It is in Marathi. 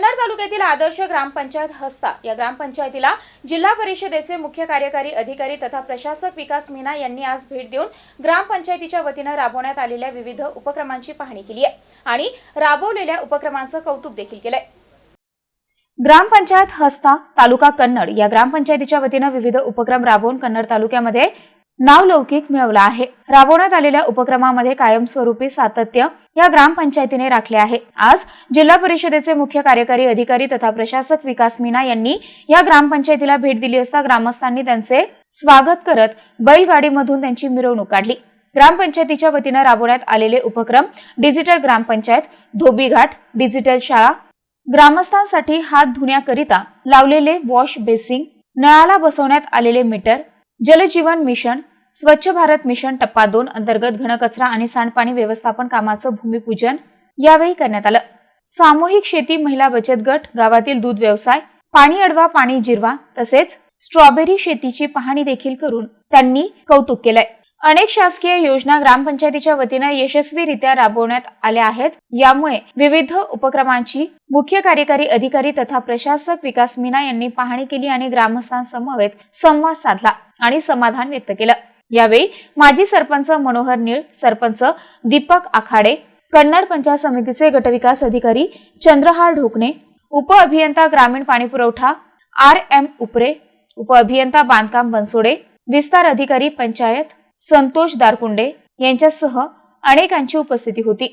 कन्नड तालुक्यातील आदर्श ग्रामपंचायत हस्ता या ग्रामपंचायतीला जिल्हा परिषदेचे मुख्य कार्यकारी अधिकारी तथा प्रशासक विकास मीना यांनी आज भेट देऊन ग्रामपंचायतीच्या वतीनं राबवण्यात आलेल्या विविध उपक्रमांची पाहणी केली आहे आणि राबवलेल्या उपक्रमांचं कौतुक देखील केलंय. ग्रामपंचायत हस्ता तालुका कन्नड या ग्रामपंचायतीच्या वतीनं विविध उपक्रम राबवून कन्नड तालुक्यामध्ये नावलौकिक मिळवला आहे. राबवण्यात आलेल्या उपक्रमामध्ये कायमस्वरूपी सातत्य या ग्रामपंचायतीने राखले आहे. आज जिल्हा परिषदेचे मुख्य कार्यकारी अधिकारी तथा प्रशासक विकास मीना यांनी या ग्रामपंचायतीला भेट दिली असता ग्रामस्थांनी त्यांचे स्वागत करत बैलगाडीमधून त्यांची मिरवणूक काढली. ग्रामपंचायतीच्या वतीनं राबवण्यात आलेले उपक्रम डिजिटल ग्रामपंचायत धोबीघाट डिजिटल शाळा ग्रामस्थांसाठी हात धुण्याकरिता लावलेले वॉश बेसिंग नळाला बसवण्यात आलेले मीटर जलजीवन मिशन स्वच्छ भारत मिशन टप्पा दोन अंतर्गत घनकचरा आणि सांडपाणी व्यवस्थापन कामाचं भूमिपूजन यावेळी करण्यात आलं. सामूहिक शेती महिला बचत गट गावातील दूध व्यवसाय पाणी अडवा पाणी जिरवा तसेच स्ट्रॉबेरी शेतीची पाहणी देखील करून त्यांनी कौतुक केलंय. अनेक शासकीय योजना ग्रामपंचायतीच्या वतीनं यशस्वीरित्या राबवण्यात आल्या आहेत. यामुळे विविध उपक्रमांची मुख्य कार्यकारी अधिकारी तथा प्रशासक विकास मीना यांनी पाहणी केली आणि ग्रामस्थांसमवेत संवाद साधला आणि समाधान व्यक्त केलं. यावेळी माजी सरपंच मनोहर निळ सरपंच दीपक आखाडे कन्नड पंचायत समितीचे गटविकास अधिकारी चंद्रहार ढोकणे उप अभियंता ग्रामीण पाणीपुरवठा आर एम उपरे उप अभियंता बांधकाम बनसोडे विस्तार अधिकारी पंचायत संतोष दारकुंडे यांच्यासह अनेकांची उपस्थिती होती.